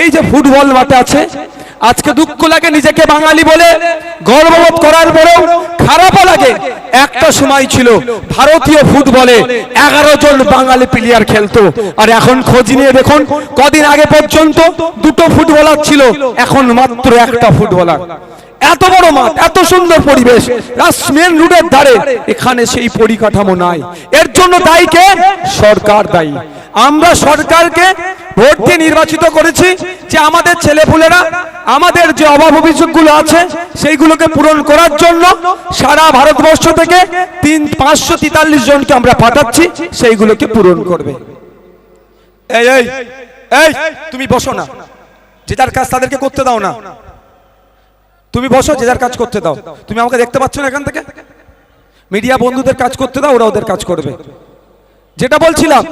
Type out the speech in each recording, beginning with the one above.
এই যে ফুটবল মাঠে আছে, আজকে দুঃখ লাগে নিজেকে বাঙালি বলে, গর্ববোধ করার পরেও খারাপও লাগে। একটা সময় ছিল ভারতীয় ফুটবলে এগারো জন বাঙালি প্লেয়ার খেলতো। আর এখন খোঁজ নিয়ে দেখুন, কদিন আগে পর্যন্ত দুটো ফুটবলার ছিল, এখন মাত্র একটা ফুটবলার। এত বড় মাঠ, এত সুন্দর পরিবেশ। মেন রুটের ধারে। এখানে সেই পরিকাঠামো নাই। এর জন্য দায়ী কে? সরকার দায়ী। আমরা সরকারকে ভোট দিয়ে নির্বাচিত করেছি যে আমাদের ছেলেপুলেরা, আমাদের যে অভাব অভিযোগগুলো আছে, সেইগুলোকে পূরণ করার জন্য সারা ভারতবর্ষ থেকে তিন, পাঁচশো তেতাল্লিশ জনকে আমরা পাঠাচ্ছি, সেইগুলোকে পূরণ করবে। এই এই এই, তুমি বসো না। যে যার কাজ তাদেরকে করতে দাও না। তুমি বসো, যে যার কাজ করতে দাও। তুমি আমাকে দেখতে পাচ্ছ না এখান থেকে? মিডিয়া বন্ধুদের কাজ করতে দাও, ওরা ওদের কাজ করবে। যেটা বলছিলাম,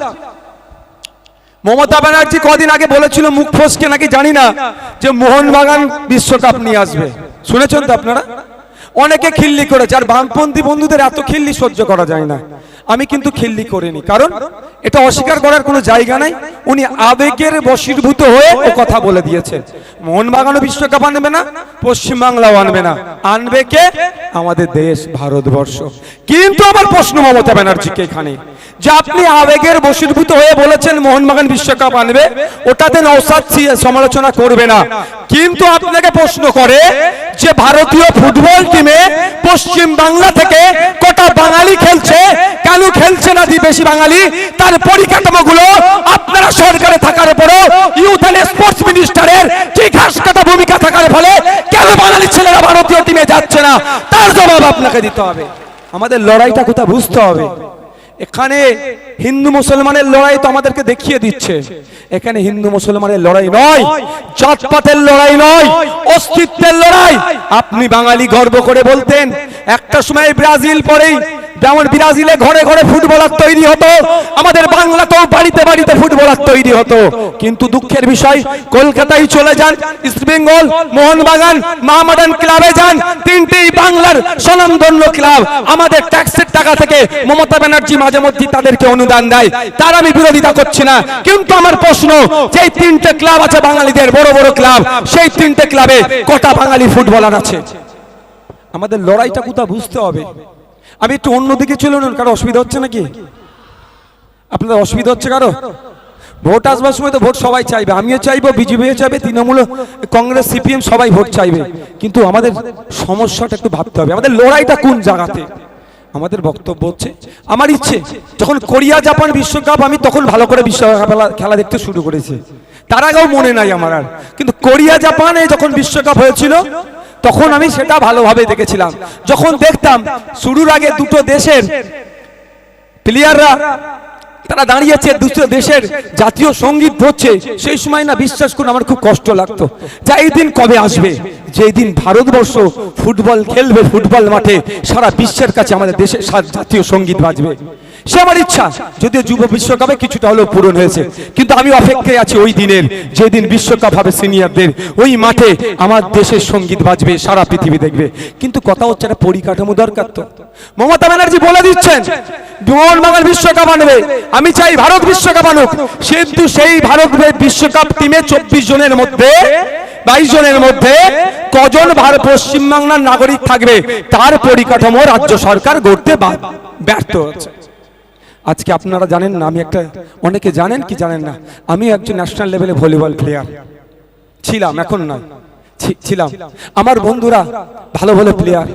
মমতা ব্যানার্জি কদিন আগে বলেছিল মুখ ফসকে নাকি জানি না যে মোহনবাগান বিশ্বকাপ নিয়ে আসবে। শুনেছেন তো আপনারা? অনেকে খিল্লি করেছে, আর বামপন্থী বন্ধুদের এত খিল্লি সহ্য করা যায় না। আমি কিন্তু খিল্লি করিনি। কারণ এটা অস্বীকার করার কোনো জায়গা নাই। উনি আবেগের বশীভূত হয়ে ও কথা বলে দিয়েছেন মোহনবাগানও বিশ্বকাপ আনবে না পশ্চিমবাংলাও আনবে না। আনবে কে? আমাদের দেশ ভারতবর্ষ। কিন্তু আমার প্রশ্ন মমতা ব্যানার্জিকে এখানে। যে আপনি আবেগের বশীভূত হয়ে বলেছেন, মোহনবাগান বিশ্বকাপ আনবে, ওটাতে নৌসাদ সমালোচনা করবে না। কিন্তু আপনাকে প্রশ্ন করে যে ভারতীয় ফুটবল টিমে পশ্চিম বাংলা থেকে কটা বাঙালি খেলছে, কেন খেলছে না বেশি বাঙালি? তার পরিকাঠামোগুলো আপনারা সরকারে থাকার পরও ইউথ অ্যান্ড স্পোর্টস মিনিস্টারের ঠিক হাসকাটা ভূমিকা থাকার ফলে কেন বাঙালি ছেলেরা ভারতীয় টিমে যাচ্ছে না? তার জবাব আপনাকে দিতে হবে। আমাদের লড়াইটা কোথাও বুঝতে হবে? এখানে হিন্দু মুসলমানের লড়াই তো আমাদেরকে দেখিয়ে দিচ্ছে। এখানে হিন্দু মুসলমানের লড়াই নয়, জাতপাতের লড়াই নয়, অস্তিত্বের লড়াই। আপনি বাঙালি গর্ব করে বলতেন, একটা সময় ব্রাজিল পরেই যেমন ব্রাজিলে ঘরে ঘরে ফুটবলার তৈরি হতো, আমাদের বাংলাতেও বাড়িতে বাড়িতে ফুটবলার তৈরি হতো। কিন্তু দুঃখের বিষয়, কলকাতায় চলে যান ইস্ট বেঙ্গল, মোহনবাগান মাহমাদান ক্লাবে যান তিনটি বাংলার স্বনামধন্য ক্লাব। আমাদের ট্যাক্সের টাকা থেকে মমতা ব্যানার্জি মাঝে মধ্যে তাদেরকে অনুদান দেয়। তার আমি বিরোধিতা করছি না। কিন্তু আমার প্রশ্ন যে তিনটে ক্লাব আছে বাঙালিদের, বড় বড় ক্লাব, সেই তিনটে ক্লাবে কটা বাঙালি ফুটবলার আছে? আমাদের লড়াইটা কোথাও বুঝতে হবে? আমি একটু অন্যদিকে চলে নেন, কারও অসুবিধা হচ্ছে নাকি? আপনাদের অসুবিধা হচ্ছে কারও? ভোট আসবার সময় তো ভোট সবাই চাইবে, আমিও চাইব, বিজেপিও চাইবে, তৃণমূল, কংগ্রেস, সিপিএম সবাই ভোট চাইবে। কিন্তু আমাদের সমস্যাটা একটু ভাবতে হবে, আমাদের লড়াইটা কোন জায়গাতে? আমাদের বক্তব্য হচ্ছে, আমার ইচ্ছে, যখন কোরিয়া জাপান বিশ্বকাপ, আমি তখন ভালো করে বিশ্বকাপ খেলা- দেখতে শুরু করেছি। তার আগেও মনে নাই আমার আর। কিন্তু কোরিয়া জাপানে যখন বিশ্বকাপ হয়েছিল তখন আমি সেটা ভালোভাবে দেখেছিলাম। যখন দেখতাম, শুরুর আগে দুটো দেশের প্লেয়াররা তারা দাঁড়িয়েছে, দুটো দেশের জাতীয় সংগীত ধরছে সেই সময় না বিশ্বাস করুন, আমার খুব কষ্ট লাগতো। যা এই দিন কবে আসবে? যেই দিন ভারতবর্ষ ফুটবল খেলবে ফুটবল মাঠে, সারা বিশ্বের কাছে আমাদের দেশের জাতীয় সংগীত বাজবে। সে আমার ইচ্ছা, যদিও যুব বিশ্বকাপে কিছুটা হলেও পূরণ হয়েছে, কিন্তু আমি অপেক্ষায় আছি ওই দিনের, যেদিন বিশ্বকাপ হবে সিনিয়রদের, ওই মাঠে আমার দেশের সংগীত বাজবে, সারা পৃথিবী দেখবে। কিন্তু কথা হচ্ছে একটা পরিকাঠামো দরকার তো। মমতা ব্যানার্জি বলে দিচ্ছেন মোহনবাগান বিশ্বকাপ আনবে। আমি চাই ভারত বিশ্বকাপ আনুক। কিন্তু সেই ভারত বিশ্বকাপ টিমে চব্বিশ জনের মধ্যে বাইশ জনের মধ্যে কজন ভারত পশ্চিমবাংলার নাগরিক থাকবে, তার পরিকাঠামো রাজ্য সরকার গড়তে ব্যর্থ হচ্ছে। আজকে আপনারা জানেন না, আমি একটা অনেকে জানেন কি জানেন না আমি একজন ন্যাশনাল লেভেলে ভলিবল প্লেয়ার ছিলাম, এখন নয়। ছিলাম। আমার বন্ধুরা ভালো ভালো প্লেয়ার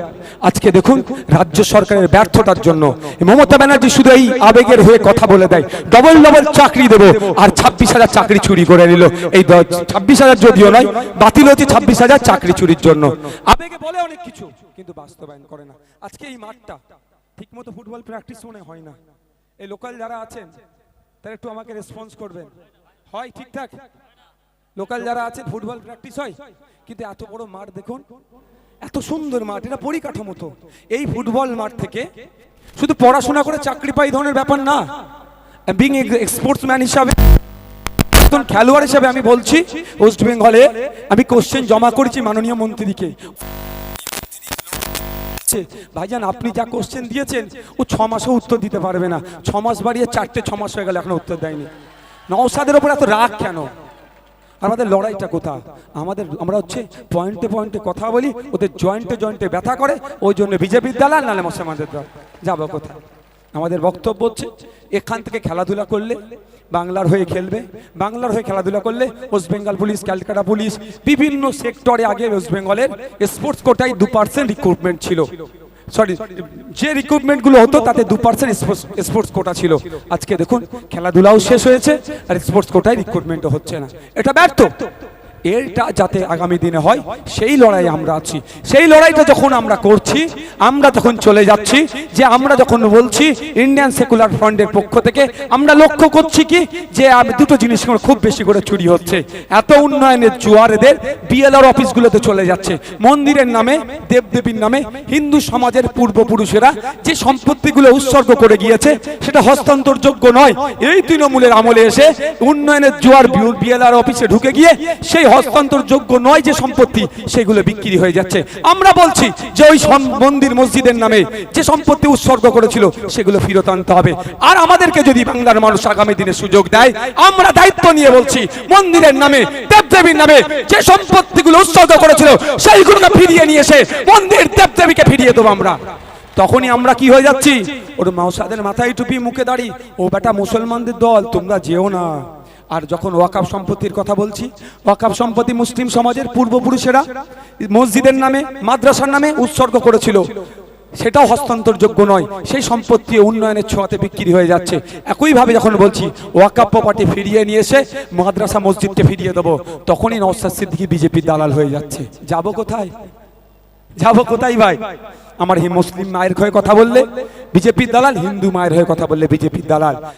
আজকে দেখুন রাজ্য সরকারের ব্যর্থতার জন্য। মমতা ব্যানার্জি শুধু এই আবেগের হয়ে কথা বলে দেয়। ডবল ডবল চাকরি দেবো। আর ছাব্বিশ হাজার চাকরি চুরি করে নিল। এই ছাব্বিশ হাজার যদিও নয় বাতিল হচ্ছে ছাব্বিশ হাজার চাকরি চুরির জন্য। আবেগে বলে অনেক কিছু কিন্তু বাস্তবায়ন করে না। আজকে এই মাঠটা ঠিকমতো ফুটবল প্র্যাকটিস মনে হয় না। এই লোকাল যারা আছেন তারা একটু আমাকে রেসপন্স করবেন। হয় ঠিকঠাক? লোকাল যারা আছে ফুটবল প্র্যাকটিস হয়। কিন্তু এত বড় মাঠ দেখুন, এত সুন্দর মাঠ, এটা পরিকাঠামো তো। এই ফুটবল মাঠ থেকে শুধু পড়াশোনা করে চাকরি পাই ধরনের ব্যাপার না। বিং স্পোর্টসম্যান হিসাবে, একজন খেলোয়াড় হিসাবে আমি বলছি ওয়েস্ট বেঙ্গলে আমি কোশ্চেন জমা করেছি মাননীয় মন্ত্রীকে ভাইজান, আপনি যা কোশ্চেন দিয়েছেন, ও ছ মাসও উত্তর দিতে পারবে না। ছ মাস বাড়িয়ে চারটে ছ মাস হয়ে গেল, এখনও উত্তর দেয়নি। নওসাদের ওপর এত রাগ কেন? আমাদের লড়াইটা কোথা আমাদের, আমরা হচ্ছে পয়েন্টে পয়েন্টে কথা বলি, ওদের জয়েন্টে জয়েন্টে ব্যথা করে, ওই জন্য বিজেপির দালাল নালে মুসলমানদের দল। যাব কোথায়? আমাদের বক্তব্য হচ্ছে, এখান থেকে খেলাধুলা করলে বাংলার হয়ে খেলবে, বাংলার হয়ে খেলাধুলা করলে West Bengal police, Calcutta police, বিভিন্ন সেক্টরে আগে ওয়েস্ট বেঙ্গলের স্পোর্টস কোটায় দু পার্সেন্ট রিক্রুটমেন্ট ছিল। সরি যে রিক্রুটমেন্টগুলো হতো তাতে দু পার্সেন্ট স্পোর্টস কোটা ছিল। আজকে দেখুন, খেলাধুলাও শেষ হয়েছে, আর স্পোর্টস কোটায় রিক্রুটমেন্টও হচ্ছে না। এটা ব্যর্থ। এটা যাতে আগামী দিনে হয়, সেই লড়াই আমরা আছি। সেই লড়াইটা যখন আমরা করছি, আমরা যখন চলে যাচ্ছি, যে আমরা যখন বলছি ইন্ডিয়ান সেকুলার ফ্রন্টের পক্ষ থেকে, আমরা লক্ষ্য করছি কি? যে আমি, দুটো জিনিস খুব বেশি করে চুরি হচ্ছে। এত উন্নয়নের জোয়ার এদের বিএলআর অফিসগুলোতে চলে যাচ্ছে। মন্দিরের নামে, দেবদেবীর নামে, হিন্দু সমাজের পূর্বপুরুষেরা যে সম্পত্তিগুলো উৎসর্গ করে গিয়েছে, সেটা হস্তান্তরযোগ্য নয়। এই তৃণমূলের আমলে এসে উন্নয়নের জোয়ার বিএলআর অফিসে ঢুকে গিয়ে, সেই হস্তান্তরযোগ্য নয় যে সম্পত্তি, সেগুলো বিক্রি হয়ে যাচ্ছে। আমরা বলছি যে ওই মন্দির মসজিদের নামে যে সম্পত্তি উৎসর্গ করেছিল, সেগুলো ফেরত আনতে হবে। আর আমাদেরকে যদি বাংলার মানুষ আগামী দিনে সুযোগ দেয়, আমরা দায়িত্ব নিয়ে বলছি, মন্দিরের নামে, দেবদেবীর নামে যে সম্পত্তিগুলো উৎসর্গ করেছিল, সেইগুলোকে ফিরিয়ে নিয়ে এসে মন্দির দেবদেবীকে ফিরিয়ে দেবো আমরা। তখনই আমরা কি হয়ে যাচ্ছি? ওর মাউসাদের মাথায় টুপি, মুখে দাঁড়ি। ও বেটা মুসলমানদের দল, তোমরা যেও না। আর যখন ওয়াকাব সম্পত্তির কথা বলছি, ওয়াকাব সম্পত্তি মুসলিম সমাজের পূর্বপুরুষেরা মসজিদের নামে, মাদ্রাসার নামে উৎসর্গ করেছিল। সেটাও হস্তান্তরযোগ্য নয়। সেই সম্পত্তি উন্নয়নের ছোঁয়াতে বিক্রি হয়ে যাচ্ছে। একইভাবে যখন বলছি, ওয়াকাব প্রপার্টি ফিরিয়ে নিয়ে এসে মাদ্রাসা মসজিদকে ফিরিয়ে দেবো, তখনই নওসাদ সিদ্দিকি বিজেপির দালাল হয়ে যাচ্ছে। যাব কোথায়? যাব কোথায় ভাই? আমার হি মুসলিম মায়ের হয়ে কথা বললে বিজেপির দালাল, হিন্দু মায়ের হয়ে কথা বললে বিজেপির দালাল।